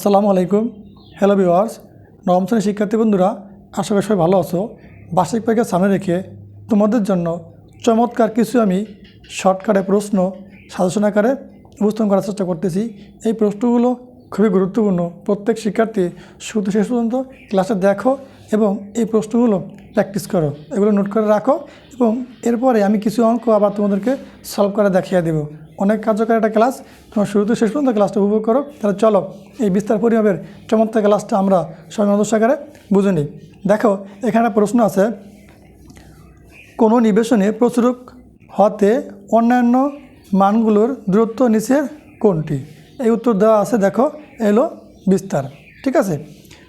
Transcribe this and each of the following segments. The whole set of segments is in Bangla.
আসসালামু আলাইকুম। হ্যালো ভিওয়ার্স নবম শ্রেণির শিক্ষার্থী বন্ধুরা, আশা করি সবাই ভালো আছো। বার্ষিক পরীক্ষা সামনে রেখে তোমাদের জন্য চমৎকার কিছু আমি শর্টকাটে প্রশ্ন সাজেশন আকারে উপস্থাপন করার চেষ্টা করতেছি। এই প্রশ্নগুলো খুবই গুরুত্বপূর্ণ। প্রত্যেক শিক্ষার্থী শুধু শেষ পর্যন্ত ক্লাসে দেখো এবং এই প্রশ্নগুলো প্র্যাকটিস করো। এগুলো নোট করে রাখো এবং এরপরে আমি কিছু অঙ্ক আবার তোমাদেরকে সলভ করে দেখিয়ে দেবো। অনেক কার্যকর একটা ক্লাস। তোমার শুরুতে শেষ পর্যন্ত ক্লাসটা উপভোগ করো। তাহলে চলো, এই বিস্তার পরিমাপের চমৎকার ক্লাসটা আমরা মনোযোগ সহকারে বুঝে নিই। দেখো, এখানে প্রশ্ন আছে, কোনো নিবেশনে প্রচুরক হতে অন্যান্য মানগুলোর দূরত্ব নিচের কোনটি? এই উত্তর দেওয়া আছে, দেখো এলো বিস্তার। ঠিক আছে?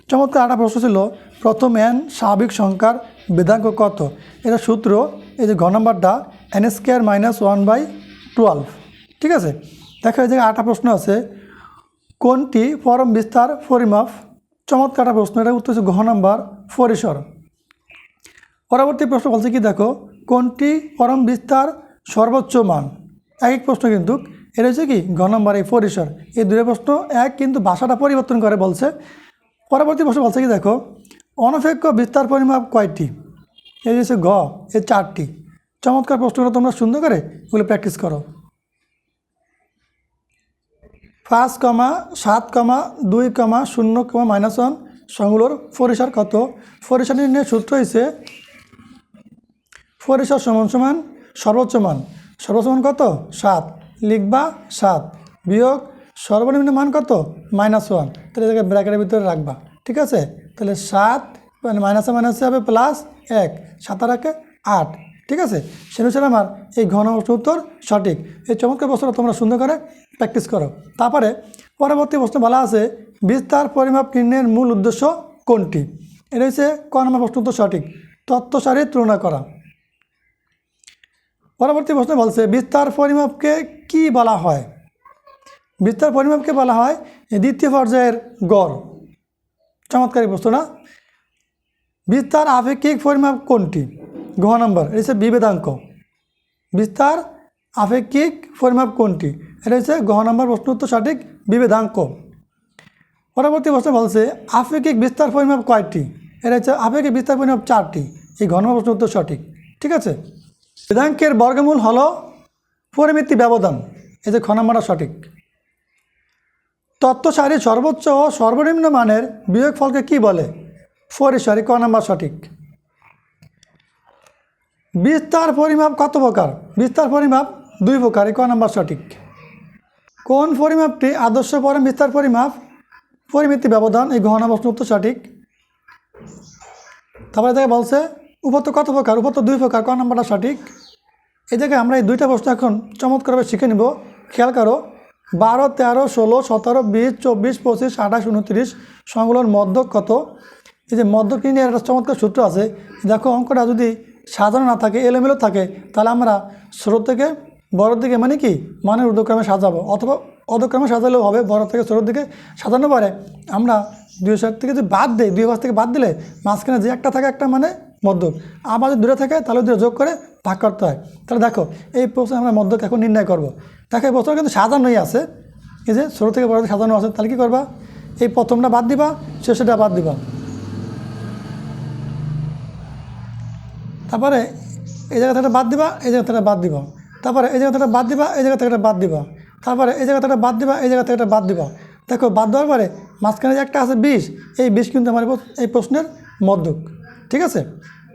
চমৎকার একটা প্রশ্ন ছিল, প্রথম এন স্বাভাবিক সংখ্যার বেদাঙ্ক কত? এটা সূত্র, এই যে ঘ নম্বরটা N square minus one by twelve ঠিক আছে? দেখো এই জায়গায় আটা প্রশ্ন আছে। কোনটি পরম বিস্তার পরিমাপ? চমৎকার প্রশ্ন এটা উত্তর হচ্ছে ঘ নম্বর পরিসর। পরবর্তী প্রশ্ন বলছে কি, দেখো, কোনটি পরম বিস্তার সর্বোচ্চ মান? এক এক প্রশ্ন কিন্তু। এটা হচ্ছে কি, ঘ নম্বর এই পরিসর। এই দুটো প্রশ্ন এক, কিন্তু ভাষাটা পরিবর্তন করে বলছে। পরবর্তী প্রশ্ন বলছে কি, দেখো অনপেক্ষ বিস্তার পরিমাপ কয়টি? এই যে হচ্ছে ঘ, এই চারটি। চমৎকার প্রশ্নগুলো তোমরা সুন্দর করে এগুলো প্র্যাকটিস করো। পাঁচ কমা, সাত কমা, দুই কমা, শূন্য কমা, মাইনাস ওয়ান সংগুলোর পরিসর কত? পরিসর নির্ণয়ের সূত্র হয়েছে পরিসর সমান সমান সর্বোচ্চ মান। সর্বোচ্চ মান কত? সাত। লিখবা সাত। বিয়োগ সর্বনিম্ন মান কত? Minus one. তাহলে এটাকে ব্র্যাকেটের ভিতরে রাখবা। ঠিক আছে? তাহলে সাত মানে মাইনাসে মাইনাসে হবে প্লাস এক। সাত আর একে আট। ঠিক আছে? সে অনুসারে আমার এই ঘন প্রশ্ন উত্তর সঠিক। এই চমৎকার প্রশ্নটা তোমরা সুন্দর করে প্র্যাকটিস করো। তারপরে পরবর্তী প্রশ্ন বলা আছে, বিস্তার পরিমাপ নির্ণয়ের মূল উদ্দেশ্য কোনটি? এটা হচ্ছে ক নম্বর প্রশ্ন উত্তর সঠিক। তত্ত্বসারির তুলনা করা। পরবর্তী প্রশ্ন বলছে, বিস্তার পরিমাপকে কি বলা হয়? বিস্তার পরিমাপকে বলা হয় দ্বিতীয় পর্যায়ের গড়। চমৎকারী প্রশ্ন না বিস্তার আপেক্ষিক পরিমাপ কোনটি? ঘ নম্বর, এটা হচ্ছে বিভেদাঙ্ক বিস্তার, আপেক্ষিক পরিমাপ কোনটি? এটা হচ্ছে ঘ নম্বর প্রশ্ন উত্তর সঠিক বিভেদাঙ্ক পরবর্তী প্রশ্ন বলছে, আপেক্ষিক বিস্তার পরিমাপ কয়টি? এটা হচ্ছে আপেক্ষিক বিস্তার পরিমাপ চারটি। এই ঘ নম্বর প্রশ্ন উত্তর সঠিক, ঠিক আছে? বেদাঙ্কের বর্গমূল হলো পরিমিতি ব্যবধান। এই যে খ নম্বরটা সঠিক। তত্ত্বসারীর সর্বোচ্চ ও সর্বনিম্ন মানের বিয়োগফলকে কি বলে? পরিসরি, ক নম্বর সঠিক। বিস্তার পরিমাপ কত প্রকার? বিস্তার পরিমাপ দুই প্রকার, এই ক নম্বর সঠিক। কোন পরিমাপটি আদর্শ পরম বিস্তার পরিমাপ? পরিমিতি ব্যবধান, এই গহনা প্রশ্ন উত্তর সঠিক। তারপরে থেকে বলছে, উপত্য কত প্রকার? উপত্য দুই প্রকার, ক নম্বরটা সঠিক। এই জায়গায় আমরা এই দুইটা প্রশ্ন এখন চমৎকারভাবে শিখে নিব। খেয়াল করো, বারো, তেরো, ষোলো, সতেরো, বিশ, চব্বিশ, পঁচিশ, আঠাশ, উনত্রিশ সংগুলোর মধ্যক কত? এই যে মধ্যক নিয়ে একটা চমৎকার সূত্র আছে। দেখো অঙ্কটা যদি সাজানো না থাকে, এলোমেলো থাকে, তাহলে আমরা ছোটো থেকে বড়োর দিকে মানে কি? মানের উর্ধক্রমে সাজাবো। অথবা অধক্রমে সাজালেও হবে, বড় থেকে ছোটোর দিকে সাজানো পারে। আমরা দুই সাত থেকে যদি বাদ দিই, দুই পাঁচ থেকে বাদ দিলে মাঝখানে যে একটা থাকে একটা মানে মধ্যক। আবার যদি দূরে থাকে, তাহলে দূরে যোগ করে ভাগ করতে হয়। তাহলে দেখো, এই প্রশ্নে আমরা মধ্যক এখন নির্ণয় করব। দেখো, এই প্রশ্ন কিন্তু সাজানোই আছে। এই যে ছোটো থেকে বড় সাজানো আছে, তাহলে কী করবা? এই প্রথমটা বাদ দিবা শেষটা বাদ দিবা। তারপরে এই জায়গা থেকে বাদ দিবা, এই জায়গা থেকে বাদ দিবা। তারপরে এই জায়গা থেকে বাদ দিবা, এই জায়গা থেকে বাদ দিবা। তারপরে এই জায়গা থেকে বাদ দিবা, এই জায়গা থেকে বাদ দিবা। দেখো, বাদ দেওয়ার পরে মাঝখানে যে একটা আছে বিষ এই বিষ কিন্তু আমার এই প্রশ্নের মধ্যক। ঠিক আছে?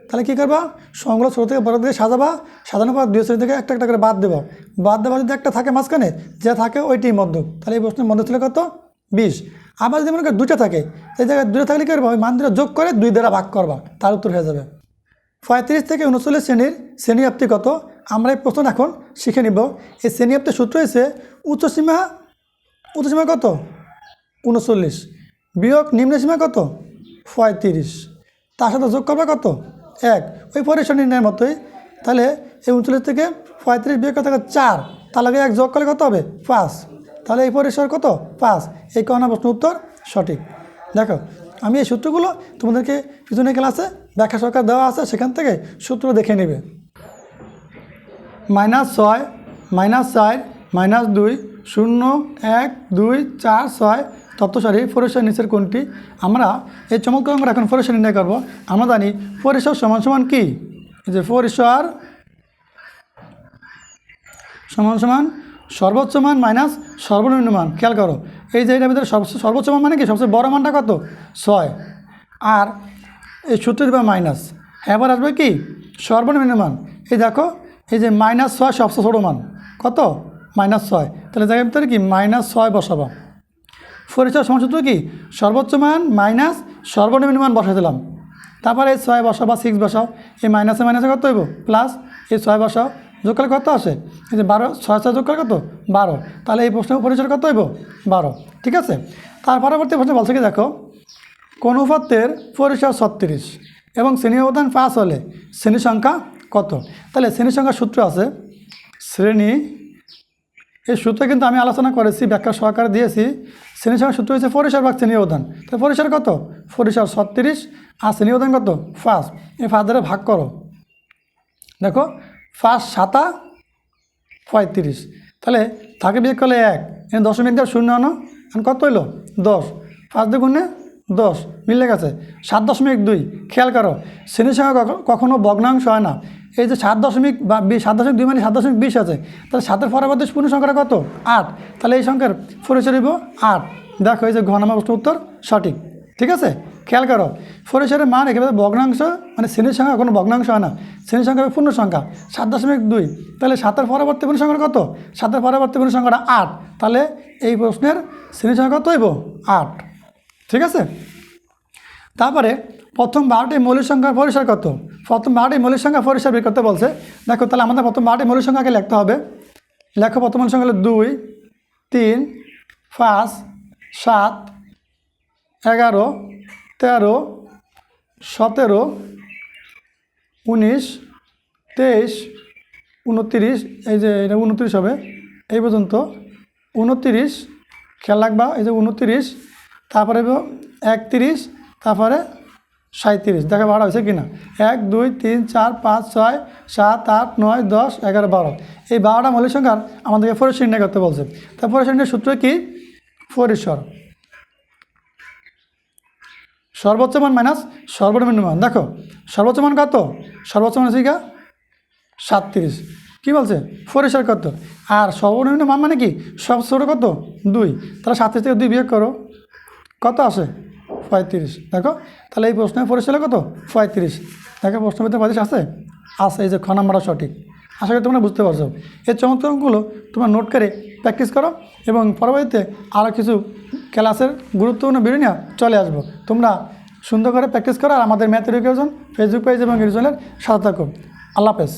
তাহলে কী করবা? সংগ্রহ ছোটো থেকে বড় দিকে সাজাবা, সাজানোর পর দুই শ্রেণি থেকে একটা একটা করে বাদ দেবা। বাদ দেওয়া যদি একটা থাকে মাঝখানে, যে থাকে ওইটি মধ্যক। তাহলে এই প্রশ্নের মধ্যক ছিল কত? বিষ আবার যদি মনে করো দুটো থাকে সেই জায়গায় দুটো থাকলে কী করবা? ওই মান যোগ করে দুই দ্বারা ভাগ করবা। তার উত্তর হয়ে যাবে। পঁয়ত্রিশ থেকে উনচল্লিশ শ্রেণির শ্রেণি আপতি কত? আমরা এই প্রশ্ন এখন শিখে নিব। এই শ্রেণি আপতির সূত্র হয়েছে উচ্চসীমা উচ্চসীমা কত? উনচল্লিশ। বিয়োগ নিম্ন সীমা কত? পঁয়ত্রিশ। তার সাথে যোগ করবে কত? এক। ওই পরিসর নির্ণয়ের মতোই। তাহলে এই উনচল্লিশ থেকে পঁয়ত্রিশ বিয়োগ কত চার। তার লাগে এক যোগ করলে কত হবে? পাঁচ। তাহলে এই পরিসর কত? পাঁচ। এই কণা প্রশ্ন উত্তর সঠিক। দেখো, আমি এই সূত্রগুলো তোমাদেরকে পিছনে ক্লাসে ব্যাখ্যা সরকার দেওয়া আছে, সেখান থেকে সূত্র দেখে নেবে। মাইনাস ছয়, মাইনাস চার, মাইনাস দুই, শূন্য, এক, দুই, চার, ছয় তত্ত্বসারি পরিসর নিচের কোনটি? আমরা এই চমৎকার অঙ্কটা এখন পরিসর নির্ণয় করব। আমরা জানি পরিসর সমান সমান কি? যে পরিসর সমান সমান সর্বোচ্চ মান মাইনাস সর্বনিম্ন মান, খেয়াল করো। এই যে এটার ভিতরে সর্বোচ্চ মান মানে কি? সবচেয়ে বড় মানটা কত? ছয়। আর এই সূত্রের বা মাইনাস। এবার আসবে কি? সর্বনিম্ন মান। এই দেখো, এই যে মাইনাস ছয় সবচেয়ে ছোটো মান। কত? মাইনাস ছয়। তাহলে জায়গার ভিতরে কি? মাইনাস ছয় বসাবো। পরিচয় সমসূত্র কি? সর্বোচ্চ মান মাইনাস সর্বনিম্ন মান বসাই দিলাম। তারপরে এই ছয় বসাও বা সিক্স বসাও। এই মাইনাসে মাইনাসে কত হইব? প্লাস এই ছয় বসাও। যোগ করলে কত আসে? এই যে বারো, ছয় ছয় যোগ করলে কত? বারো। তাহলে এই প্রশ্নের পরিচয় কত হইব? বারো। ঠিক আছে? তার পরবর্তী প্রশ্ন বলছে কি দেখো? কোন পরিসর ছত্রিশ এবং শ্রেণি অবদান পাঁচ হলে শ্রেণি সংখ্যা কত? তাহলে শ্রেণি সংখ্যার সূত্র আছে, শ্রেণি, এই সূত্র কিন্তু আমি আলোচনা করেছি, ব্যাখ্যা সহকারে দিয়েছি। শ্রেণি সংখ্যার সূত্র হচ্ছে পরিসর বা শ্রেণি অবদান তাহলে পরিসর কত? পরিসর ছত্রিশ আর শ্রেণি অবদান কত? পাঁচ। এই পাঁচ দ্বারা ভাগ করো। দেখো, পাঁচ সাতা পঁয়ত্রিশ। তাহলে থাকে বিয়োগ করলে এক। এখানে দশমিক দিয়ে শূন্য আনো। এখন কত হইল? দশ। পাঁচ দুগুণে দশ, মিলে গেছে। সাত দশমিক দুই, খেয়াল করো শ্রেণির সংখ্যা কখ- কখনো ভগ্নাংশ হয় না। এই যে সাত দশমিক বা সাত দশমিক দুই মানে সাত দশমিক বিশ আছে, তাহলে সাতের পরবর্তী পূর্ণ সংখ্যাটা কত? আট। তাহলে এই সংখ্যার পরিচয় দিব আট। দেখো, এই যে ঘন প্রশ্ন উত্তর সঠিক। ঠিক আছে? খেয়াল করো পরিসরের মান একেবারে ভগ্নাংশ মানে শ্রেণির সংখ্যা কোনো ভগ্নাংশ হয় না। শ্রেণির সংখ্যা পূর্ণ সংখ্যা সাত দশমিক দুই, তাহলে সাতের পরবর্তী পূর্ণ সংখ্যা কত? সাতের পরবর্তী পূর্ণ সংখ্যাটা আট। তাহলে এই প্রশ্নের শ্রেণির সংখ্যা কত হইব? আট। ঠিক আছে? তারপরে প্রথম বারোটি মৌলিক সংখ্যার পরিসর কত প্রথম বারোটি মৌলিক সংখ্যা পরিসর বের করতে বলছে। দেখো, তাহলে আমাদের প্রথম বারোটি মৌলিক সংখ্যাকে লিখতে হবে। লেখো, প্রথম মৌলিক সংখ্যা হলো দুই, তিন, পাঁচ, সাত, এগারো, তেরো, সতেরো, উনিশ, তেইশ, উনত্রিশ, এই যে এটা উনত্রিশ হবে। এই পর্যন্ত উনত্রিশ, খেয়াল রাখবা, এই যে উনত্রিশ তারপরে একত্রিশ, তারপরে সাঁত্রিশ দেখা বারো হয়েছে কিনা? এক, দুই, তিন, চার, পাঁচ, ছয়, সাত, আট, নয়, দশ, এগারো, বারো। এই বারোটা মৌলিক সংখ্যার আমাদেরকে নির্ণয় করতে বলছে। তা নির্ণয়ের সূত্র কি? পরিসর সর্বোচ্চ মান মাইনাস সর্বনিম্ন মান। দেখো, সর্বোচ্চ মান কত? সর্বোচ্চ মান গা সাতত্রিশ কী বলছে? পরিসর কত? আর সর্বনিম্ন মান মানে কি? সব ছোটো কত? দুই। তাহলে সাতত্রিশ থেকে দুই বিয়োগ করো। কত আসে পঁয়ত্রিশ। দেখো, তাহলে এই প্রশ্নের পরিসর কত? পঁয়ত্রিশ। দেখো, প্রশ্নের ভিতরে পঁয়ত্রিশ আছে? আছে, এই যে খ নাম্বারটা সঠিক। আশা করি তোমরা বুঝতে পারছ। এই চমৎকারগুলো তোমরা নোট করে প্র্যাকটিস করো এবং পরবর্তীতে আরও কিছু ক্লাসের গুরুত্বপূর্ণ ভিডিও নিয়ে চলে আসব। তোমরা সুন্দর করে প্র্যাকটিস করো আর আমাদের ম্যাথ এডুকেশন ফেসবুক পেজ এবং রিজনের সাথে থাকো। আল্লাহ হাফেজ।